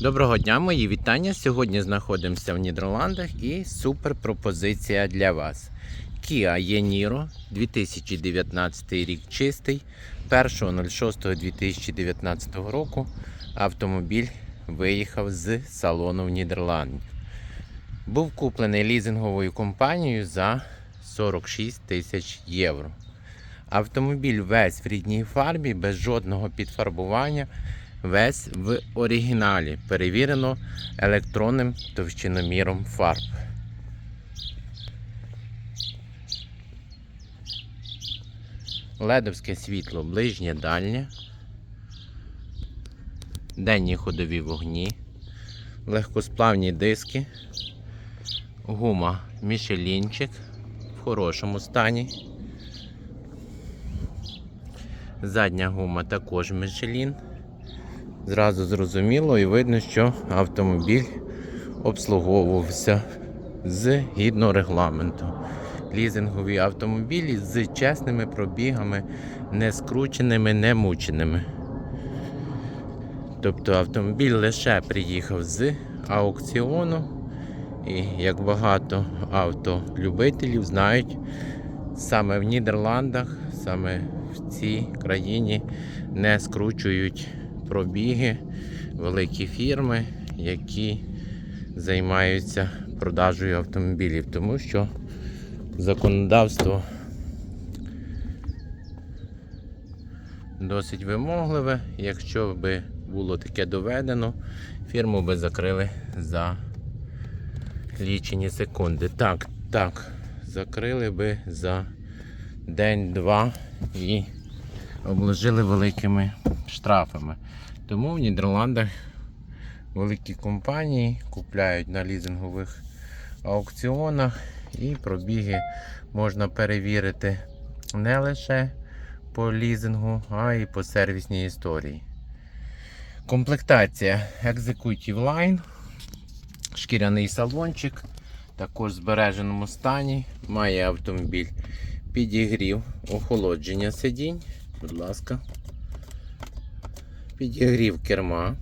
Доброго дня, мої вітання. Сьогодні знаходимося в Нідерландах і супер пропозиція для вас. Kia e-Niro 2019 рік чистий. 1.06.2019 року автомобіль виїхав з салону в Нідерландів. Був куплений лізинговою компанією за 46 тисяч євро. Автомобіль весь в рідній фарбі, без жодного підфарбування, весь в оригіналі. Перевірено електронним товщиноміром фарб. Ледовське світло ближнє дальнє. Денні ходові вогні, легкосплавні диски, гума Мішелінчик в хорошому стані. Задня гума також Мішелін. Зразу зрозуміло і видно, що автомобіль обслуговувався згідно регламенту. Лізингові автомобілі з чесними пробігами, не скрученими, не мученими. Тобто автомобіль лише приїхав з аукціону. І як багато автолюбителів знають, саме в Нідерландах, саме в цій країні не скручують пробіги великі фірми, які займаються продажею автомобілів, тому що законодавство досить вимогливе. Якщо би було таке доведено, фірму би закрили за лічені секунди. Так, так, закрили би за день-два і обложили великими штрафами. Тому в Нідерландах великі компанії купляють на лізингових аукціонах і пробіги можна перевірити не лише по лізингу, а й по сервісній історії. Комплектація Executive Line, шкіряний салончик, також в збереженому стані. Має автомобіль підігрів, охолодження сидінь. Будь ласка. Підігрів керма.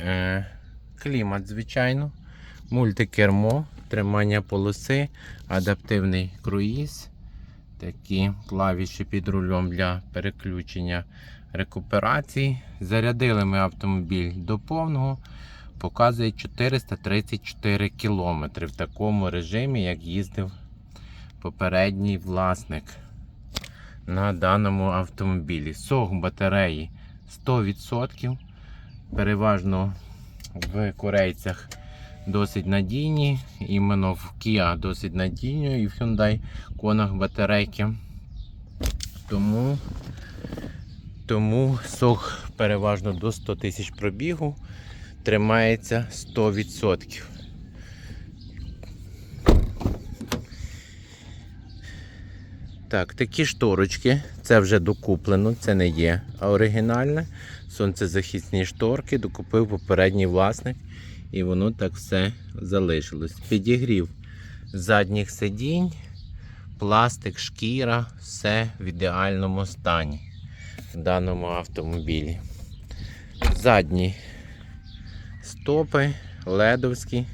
Е, клімат, звичайно. Мультикермо, тримання полоси, адаптивний круїз. Такі клавіші під рулем для переключення рекуперації. Зарядили ми автомобіль до повного. Показує 434 км в такому режимі, як їздив попередній власник на даному автомобілі. Сок батареї 100%. Переважно в корейцях досить надійні. Іменно в Kia досить надійні і в Hyundai конах батарейки. Тому, тому сок переважно до 100 тисяч пробігу тримається 100%. Так, такі шторочки, це вже докуплено, це не є оригінальне. Сонцезахисні шторки докупив попередній власник, і воно так все залишилось. Підігрів задніх сидінь, пластик, шкіра, все в ідеальному стані в даному автомобілі. Задні стопи ледовські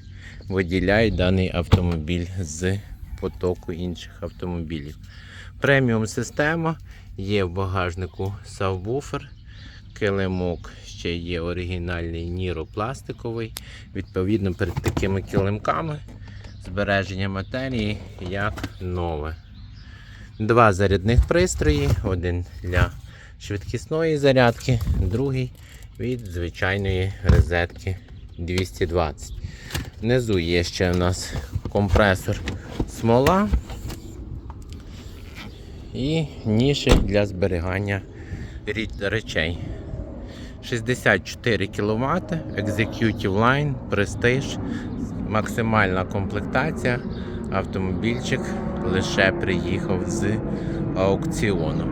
виділяють даний автомобіль з потоку інших автомобілів. Преміум система, є в багажнику сабвуфер, килимок ще є оригінальний Ніро пластиковий. Відповідно, перед такими килимками збереження матерії як нове. Два зарядних пристрої, один для швидкісної зарядки, другий від звичайної розетки 220. Внизу є ще у нас компресор смола і ніші для зберігання речей. 64 кВт, Executive Line, Prestige, максимальна комплектація. Автомобільчик лише приїхав з аукціону.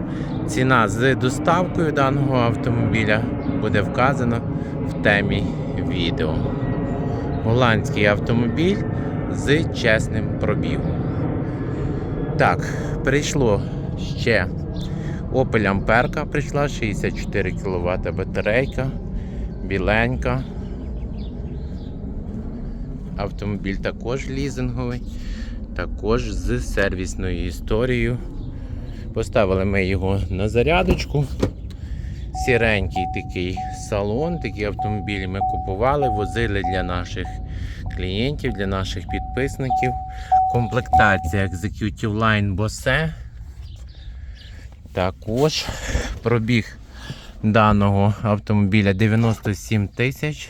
Ціна з доставкою даного автомобіля буде вказана в темі відео. Голландський автомобіль з чесним пробігом. Так, прийшло ще Opel Amperka прийшла 64 кВт батарейка, біленька. Автомобіль також лізинговий, також з сервісною історією. Поставили ми його на зарядочку. Сіренький такий салон, такі автомобілі ми купували, возили для наших клієнтів, для наших підписників. Комплектація Executive Line Bose. Також пробіг даного автомобіля 97 тисяч.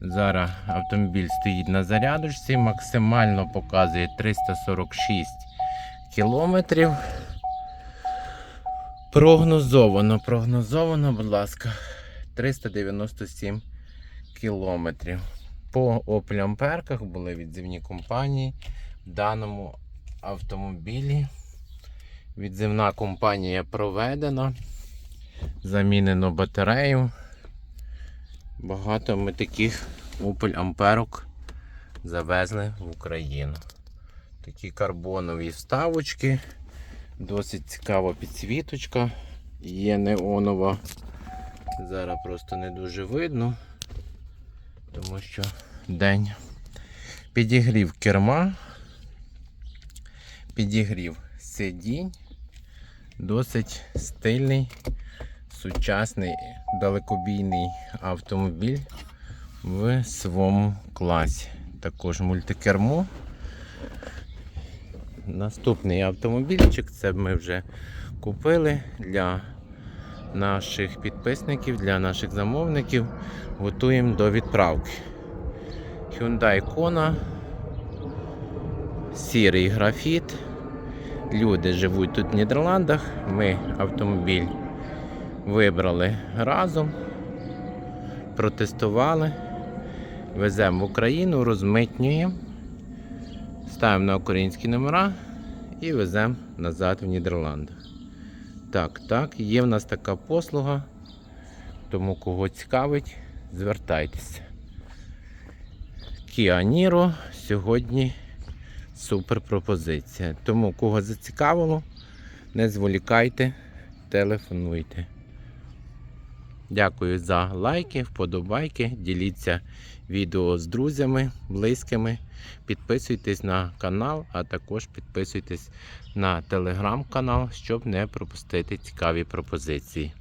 Зараз автомобіль стоїть на зарядочці, максимально показує 346 кілометрів. Прогнозовано, прогнозовано, будь ласка, 397 кілометрів. По Opel були відзивні компанії в даному автомобілі. Відзивна компанія проведена. Замінено батарею. Багато ми таких Opel Амперок завезли в Україну. Такі карбонові вставочки. Досить цікава підсвіточка. Є неонова. Зараз просто не дуже видно, тому що день. Підігрів керма, підігрів сидінь. Досить стильний, сучасний, далекобійний автомобіль в своєму класі. Також мультикермо. Наступний автомобільчик це ми вже купили для наших підписників, для наших замовників. Готуємо до відправки. Hyundai Kona, сірий графіт. Люди живуть тут в Нідерландах. Ми автомобіль вибрали разом, протестували, веземо в Україну, розмитнюємо. Ставимо на українські номера і веземо назад в Нідерланди. Так, так, є в нас така послуга. Тому кого цікавить, звертайтеся. Kia Niro сьогодні супер пропозиція. Тому кого зацікавило, не зволікайте, телефонуйте. Дякую за лайки, вподобайки. Діліться відео з друзями, близькими. Підписуйтесь на канал, а також підписуйтесь на телеграм-канал, щоб не пропустити цікаві пропозиції.